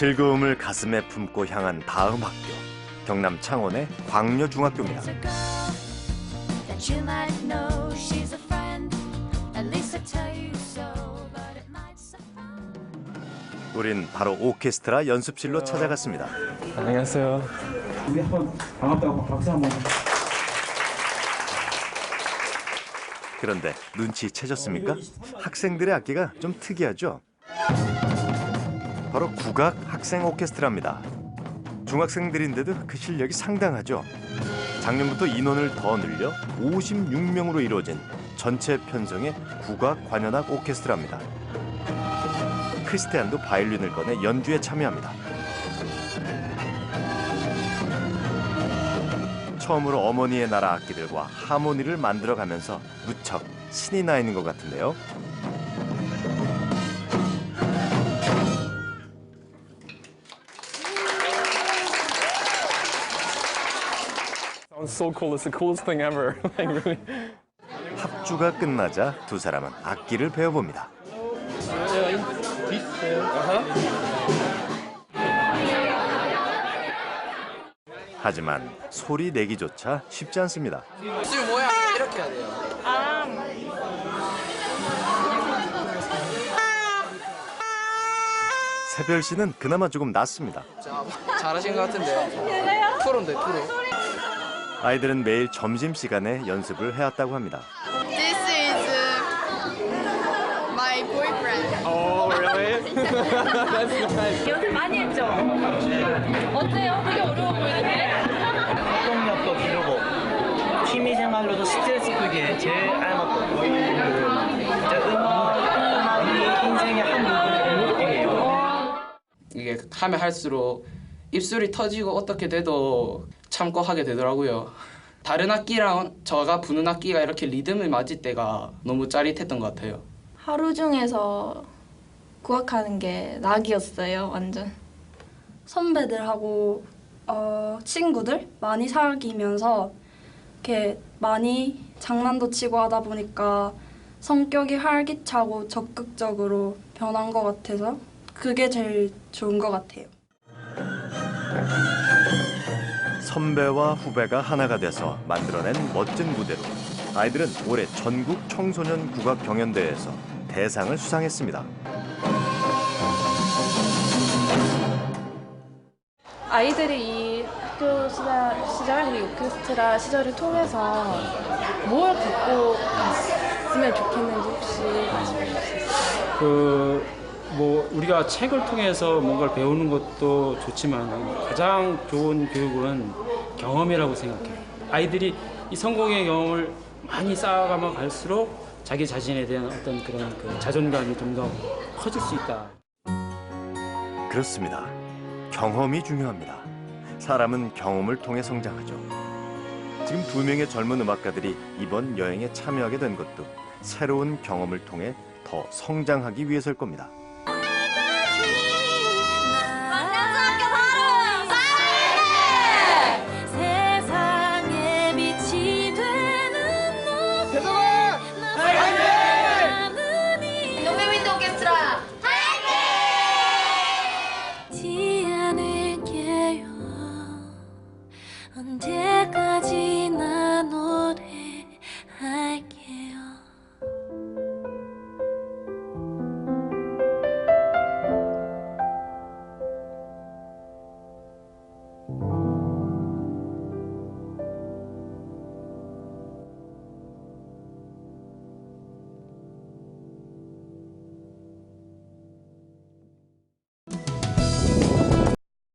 즐거움을 가슴에 품고 향한 다음 학교 경남 창원의 광려중학교입니다. 우린 바로 오케스트라 연습실로 찾아갔습니다. 안녕하세요. 우리 한번 반갑다고 박수 한번. 그런데 눈치 채셨습니까? 학생들의 악기가 좀 특이하죠? 바로 국악 학생 오케스트라입니다. 중학생들인데도 그 실력이 상당하죠. 작년부터 인원을 더 늘려 56명으로 이루어진 전체 편성의 국악 관현악 오케스트라입니다. 크리스티안도 바이올린을 꺼내 연주에 참여합니다. 처음으로 어머니의 나라 악기들과 하모니를 만들어가면서 무척 신이 나 있는 것 같은데요. So cool. It's the coolest thing ever. like really. 합주가 끝나자 두 사람은 악기를 배워봅니다. 하지만 소리 내기조차 쉽지 않습니다. 술 뭐야? 이렇게 해야 돼요. 새별 씨는 그나마 조금 낫습니다. 자, 잘하신 것 같은데. 프로인데 프로. 아이들은 매일 점심 시간에 연습을 해왔다고 합니다. This is uh, my boyfriend. Oh, really? 연습 많이 했죠? 어때요? 되게 어려워 보이는데? 활동력도 기르고 취미 생활로도 스트레스 풀기에 제일 알맞고 진짜 음악, 음악이 인생의 한 부분이에요. 이게 하면 할수록 입술이 터지고 어떻게 돼도 참고 하게 되더라고요. 다른 악기랑 저가 부는 악기가 이렇게 리듬을 맞을 때가 너무 짜릿했던 것 같아요. 하루 중에서 구악하는 게 낙이었어요, 완전. 선배들하고 어, 친구들 많이 사귀면서 이렇게 많이 장난도 치고 하다 보니까 성격이 활기차고 적극적으로 변한 것 같아서 그게 제일 좋은 것 같아요. 선배와 후배가 하나가 돼서 만들어낸 멋진 무대로 아이들은 올해 전국 청소년 국악 경연대회에서 대상을 수상했습니다. 아이들이 이 학교 시절, 시절, 이 오케스트라 시절을 통해서 뭘 갖고 갔으면 좋겠는지 혹시 말씀해 주세요. 그 뭐 우리가 책을 통해서 뭔가를 배우는 것도 좋지만 가장 좋은 교육은 경험이라고 생각해요. 아이들이 이 성공의 경험을 많이 쌓아가면 갈수록 자기 자신에 대한 어떤 그런 그 자존감이 좀 더 커질 수 있다. 그렇습니다. 경험이 중요합니다. 사람은 경험을 통해 성장하죠. 지금 두 명의 젊은 음악가들이 이번 여행에 참여하게 된 것도 새로운 경험을 통해 더 성장하기 위해서일 겁니다.